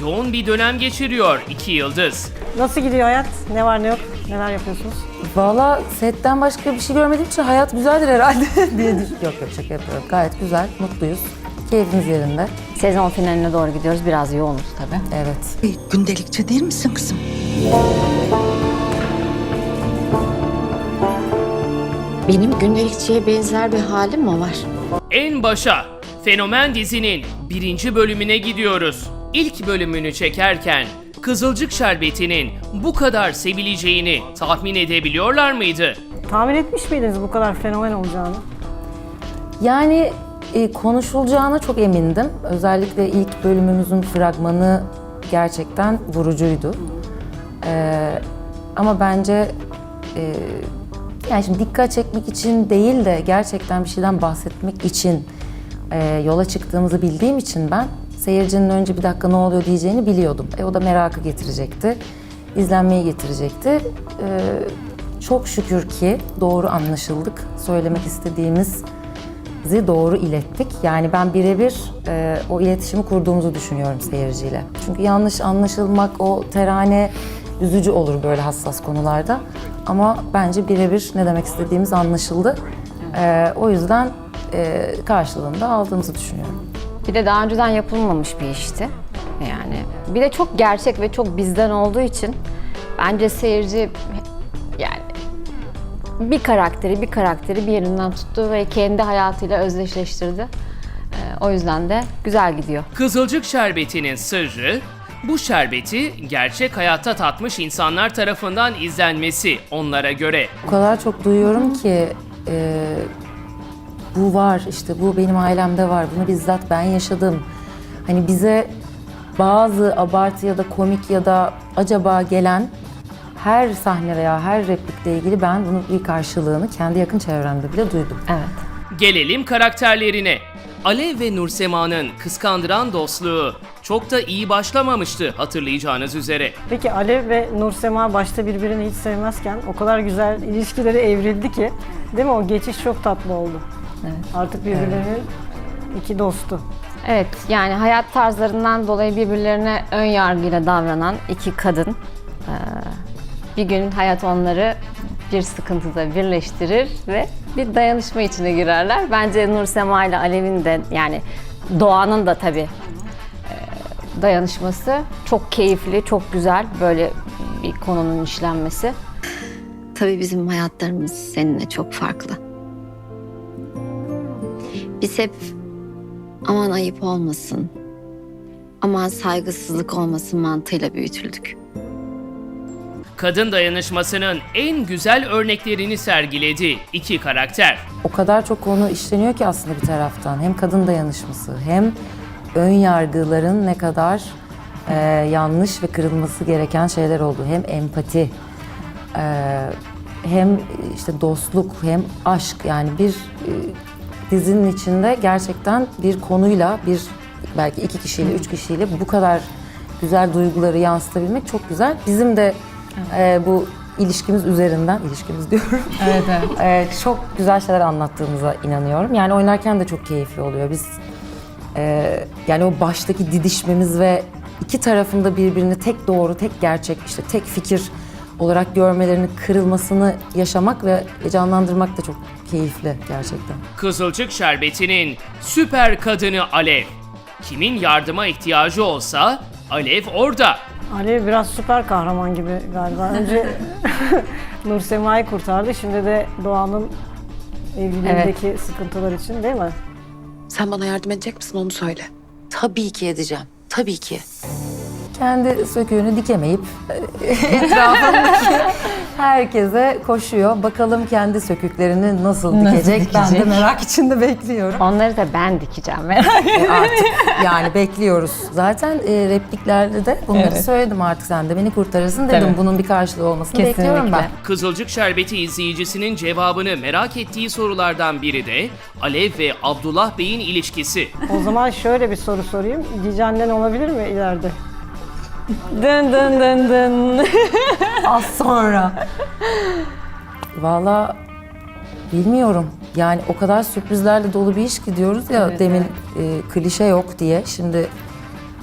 yoğun bir dönem geçiriyor iki yıldız. Nasıl gidiyor hayat? Ne var ne yok? Neler yapıyorsunuz? Valla setten başka bir şey görmediğim için hayat güzeldir herhalde diye düş- Yok yok şaka yapıyorum. Gayet güzel, mutluyuz. Keyfimiz yerinde. Sezon finaline doğru gidiyoruz. Biraz yoğunuz tabii. Evet. Gündelikçi değil misin kızım? Benim gündelikçiye benzer bir halim mi var? En başa Fenomen dizinin birinci bölümüne gidiyoruz. İlk bölümünü çekerken Kızılcık Şerbeti'nin bu kadar sevileceğini tahmin edebiliyorlar mıydı? Tahmin etmiş miydiniz bu kadar fenomen olacağını? Yani e, konuşulacağına çok emindim. Özellikle ilk bölümümüzün fragmanı gerçekten vurucuydu. Ee, ama bence e, yani şimdi dikkat çekmek için değil de gerçekten bir şeyden bahsetmek için e, yola çıktığımızı bildiğim için ben seyircinin önce bir dakika ne oluyor diyeceğini biliyordum. E, o da merakı getirecekti, izlenmeyi getirecekti. Ee, çok şükür ki doğru anlaşıldık. Söylemek istediğimiz doğru ilettik. Yani ben birebir e, o iletişimi kurduğumuzu düşünüyorum seyirciyle. Çünkü yanlış anlaşılmak o terane üzücü olur böyle hassas konularda. Ama bence birebir ne demek istediğimiz anlaşıldı. E, o yüzden e, karşılığında aldığımızı düşünüyorum. Bir de daha önceden yapılmamış bir işti. Yani bir de çok gerçek ve çok bizden olduğu için bence seyirci yani bir karakteri bir karakteri bir yerinden tuttu ve kendi hayatıyla özdeşleştirdi. Ee, o yüzden de güzel gidiyor. Kızılcık Şerbeti'nin sırrı bu şerbeti gerçek hayatta tatmış insanlar tarafından izlenmesi onlara göre. O kadar çok duyuyorum ki e, bu var işte bu benim ailemde var bunu bizzat ben yaşadım. Hani bize bazı abartı ya da komik ya da acaba gelen her sahne veya her replikle ilgili ben bunun bir karşılığını kendi yakın çevremde bile duydum. Evet. Gelelim karakterlerine. Alev ve Nursema'nın kıskandıran dostluğu çok da iyi başlamamıştı hatırlayacağınız üzere. Peki Alev ve Nursema başta birbirini hiç sevmezken o kadar güzel ilişkileri evrildi ki değil mi? O geçiş çok tatlı oldu. Artık birbirlerinin iki dostu. Evet yani hayat tarzlarından dolayı birbirlerine ön yargıyla davranan iki kadın. Ee, bir gün hayat onları bir sıkıntıda birleştirir ve bir dayanışma içine girerler. Bence Nur Sema ile Alev'in de yani Doğan'ın da tabii e, dayanışması çok keyifli, çok güzel böyle bir konunun işlenmesi. Tabii bizim hayatlarımız seninle çok farklı. Biz hep aman ayıp olmasın, aman saygısızlık olmasın mantığıyla büyütüldük. Kadın dayanışmasının en güzel örneklerini sergiledi iki karakter. O kadar çok konu işleniyor ki aslında bir taraftan. Hem kadın dayanışması hem ön yargıların ne kadar e, yanlış ve kırılması gereken şeyler olduğu. Hem empati, e, hem işte dostluk, hem aşk. Yani bir e, dizinin içinde gerçekten bir konuyla, bir belki iki kişiyle, üç kişiyle bu kadar güzel duyguları yansıtabilmek çok güzel. Bizim de e, bu ilişkimiz üzerinden, ilişkimiz diyorum. Evet, evet. Ee, çok güzel şeyler anlattığımıza inanıyorum. Yani oynarken de çok keyifli oluyor. Biz e, yani o baştaki didişmemiz ve iki tarafında birbirini tek doğru, tek gerçek, işte tek fikir olarak görmelerini, kırılmasını yaşamak ve canlandırmak da çok keyifli gerçekten. Kızılcık Şerbeti'nin süper kadını Alev. Kimin yardıma ihtiyacı olsa Alev orada. Alev biraz süper kahraman gibi galiba. Önce Nursema'yı kurtardı. Şimdi de Doğan'ın evliliğindeki sıkıntılar için değil mi? Sen bana yardım edecek misin onu söyle. Tabii ki edeceğim. Tabii ki. Kendi söküğünü dikemeyip e, etrafındaki herkese koşuyor. Bakalım kendi söküklerini nasıl dikecek? Ben de dikecek? merak içinde bekliyorum. Onları da ben dikeceğim merak E, artık yani bekliyoruz. Zaten e, repliklerde de bunları söyledim artık sen de beni kurtarırsın dedim. Tabii. Bunun bir karşılığı olmasını Kesinlikle. bekliyorum ben. Kızılcık Şerbeti izleyicisinin cevabını merak ettiği sorulardan biri de Alev ve Abdullah Bey'in ilişkisi. O zaman şöyle bir soru sorayım. Cici annen olabilir mi ileride? Dın dın dın dın. Az sonra. Valla bilmiyorum. Yani o kadar sürprizlerle dolu bir iş gidiyoruz ya demin e, klişe yok diye. Şimdi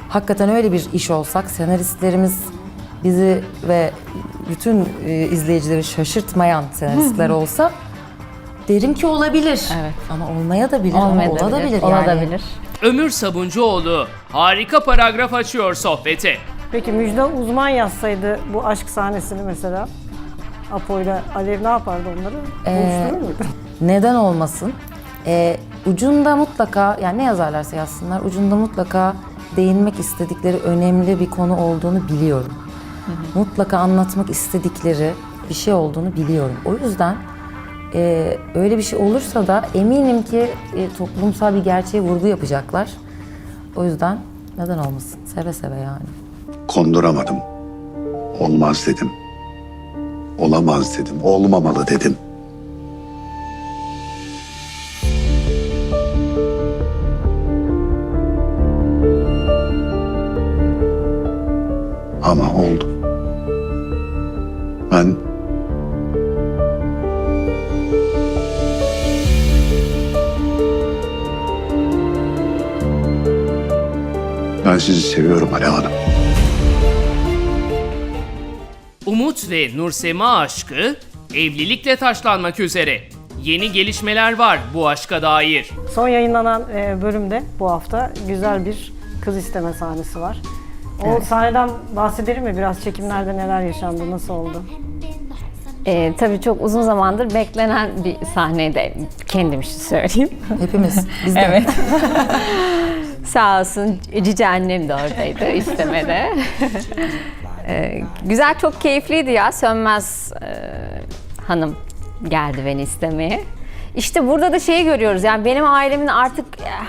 hakikaten öyle bir iş olsak senaristlerimiz bizi ve bütün e, izleyicileri şaşırtmayan senaristler olsa derim ki olabilir. Evet. Ama olmaya da bilir ama Olmayabilir, olabilir yani. olabilir. Ömür Sabuncuoğlu harika paragraf açıyor sohbete. Peki Müjde uzman yazsaydı bu aşk sahnesini mesela Apo ile Alev ne yapardı onları? Buluşturur muydu? Neden olmasın? Ee, ucunda mutlaka, yani ne yazarlarsa yazsınlar, ucunda mutlaka değinmek istedikleri önemli bir konu olduğunu biliyorum. Mutlaka anlatmak istedikleri bir şey olduğunu biliyorum. O yüzden e, öyle bir şey olursa da eminim ki e, toplumsal bir gerçeğe vurgu yapacaklar. O yüzden neden olmasın? Seve seve yani. Konduramadım. Olmaz dedim. Olamaz dedim. Olmamalı dedim. Ama oldu. Ben Ben sizi seviyorum Ali Hanım. Umut ve Nursema aşkı evlilikle taşlanmak üzere. Yeni gelişmeler var bu aşka dair. Son yayınlanan e, bölümde bu hafta güzel bir kız isteme sahnesi var. O sahneden bahsedelim mi? Biraz çekimlerde neler yaşandı, nasıl oldu? Ee, tabii çok uzun zamandır beklenen bir sahneydi. Kendim için söyleyeyim. Hepimiz, biz de. Evet. Sağ olsun cici annem de oradaydı istemede. Ee, güzel çok keyifliydi ya. Sönmez e, hanım geldi beni istemeye. İşte burada da şeyi görüyoruz yani benim ailemin artık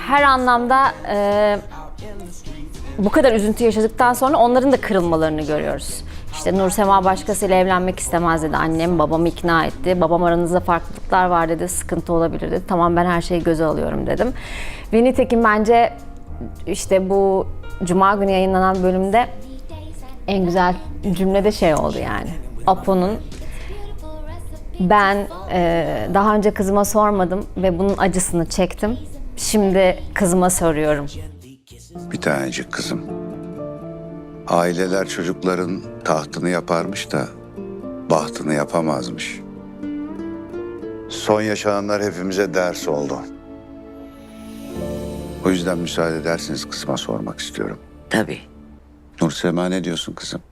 her anlamda e, bu kadar üzüntü yaşadıktan sonra onların da kırılmalarını görüyoruz. İşte Nur Sema başkasıyla evlenmek istemez dedi. Annem babamı ikna etti. Babam aranızda farklılıklar var dedi. Sıkıntı olabilir dedi. Tamam ben her şeyi göze alıyorum dedim. Ve nitekim bence işte bu Cuma günü yayınlanan bölümde en güzel cümle de şey oldu yani. Apo'nun ben e, daha önce kızıma sormadım ve bunun acısını çektim. Şimdi kızıma soruyorum. Bir tanecik kızım. Aileler çocukların tahtını yaparmış da bahtını yapamazmış. Son yaşananlar hepimize ders oldu. O yüzden müsaade ederseniz kızıma sormak istiyorum. Tabii. Nursema ne diyorsun kızım?